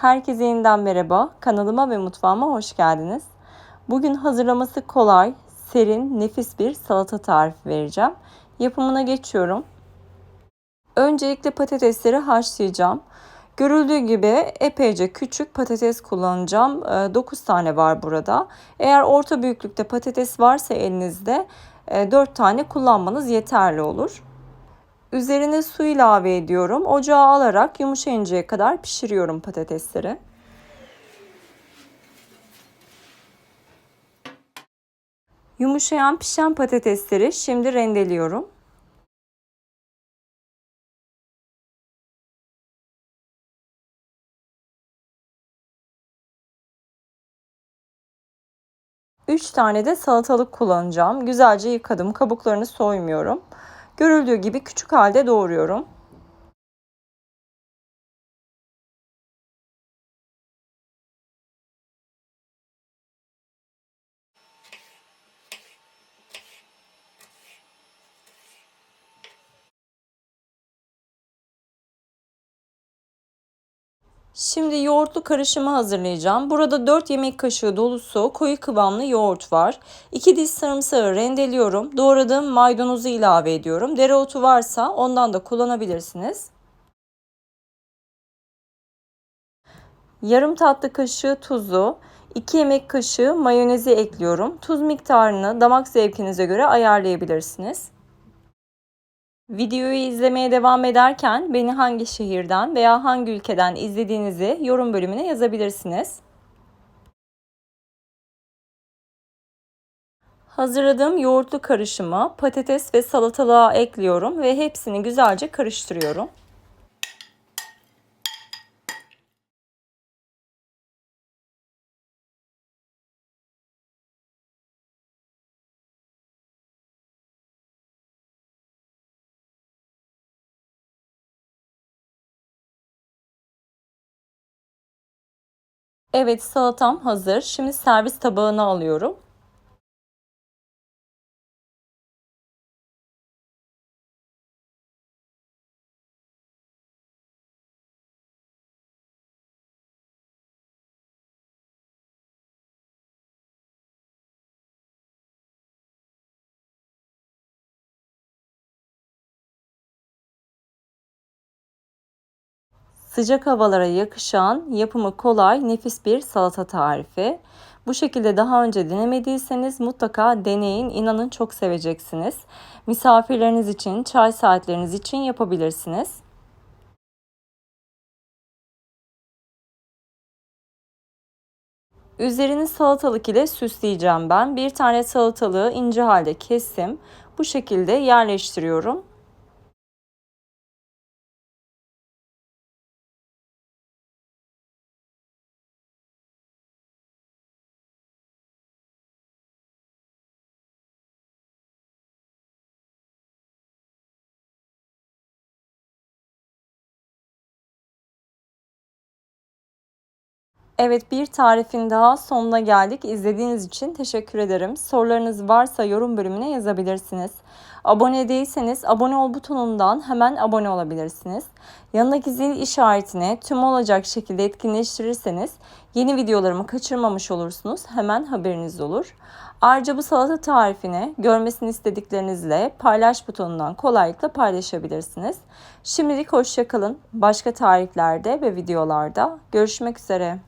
Herkese yeniden merhaba. Kanalıma ve mutfağıma hoş geldiniz. Bugün hazırlaması kolay, serin, nefis bir salata tarifi vereceğim. Yapımına geçiyorum. Öncelikle patatesleri haşlayacağım. Görüldüğü gibi epeyce küçük patates kullanacağım. 9 tane var burada. Eğer orta büyüklükte patates varsa elinizde 4 tane kullanmanız yeterli olur. Üzerine su ilave ediyorum. Ocağa alarak yumuşayıncaya kadar pişiriyorum patatesleri. Yumuşayan pişen patatesleri şimdi rendeliyorum. Üç tane de salatalık kullanacağım. Güzelce yıkadım. Kabuklarını soymuyorum. Görüldüğü gibi küçük halde doğruyorum. Şimdi yoğurtlu karışımı hazırlayacağım. Burada 4 yemek kaşığı dolusu koyu kıvamlı yoğurt var. 2 diş sarımsağı rendeliyorum. Doğradığım maydanozu ilave ediyorum. Dereotu varsa ondan da kullanabilirsiniz. Yarım tatlı kaşığı tuzu, 2 yemek kaşığı mayonezi ekliyorum. Tuz miktarını damak zevkinize göre ayarlayabilirsiniz. Videoyu izlemeye devam ederken beni hangi şehirden veya hangi ülkeden izlediğinizi yorum bölümüne yazabilirsiniz. Hazırladığım yoğurtlu karışımı patates ve salatalığa ekliyorum ve hepsini güzelce karıştırıyorum. Evet salatam hazır. Şimdi servis tabağına alıyorum. Sıcak havalara yakışan, yapımı kolay, nefis bir salata tarifi. Bu şekilde daha önce denemediyseniz mutlaka deneyin. İnanın çok seveceksiniz. Misafirleriniz için, çay saatleriniz için yapabilirsiniz. Üzerini salatalık ile süsleyeceğim ben. Bir tane salatalığı ince halde kestim. Bu şekilde yerleştiriyorum. Evet bir tarifin daha sonuna geldik. İzlediğiniz için teşekkür ederim. Sorularınız varsa yorum bölümüne yazabilirsiniz. Abone değilseniz abone ol butonundan hemen abone olabilirsiniz. Yanındaki zil işaretini tüm olacak şekilde etkinleştirirseniz yeni videolarımı kaçırmamış olursunuz. Hemen haberiniz olur. Ayrıca bu salata tarifini görmesini istediklerinizle paylaş butonundan kolaylıkla paylaşabilirsiniz. Şimdilik hoşçakalın. Başka tariflerde ve videolarda görüşmek üzere.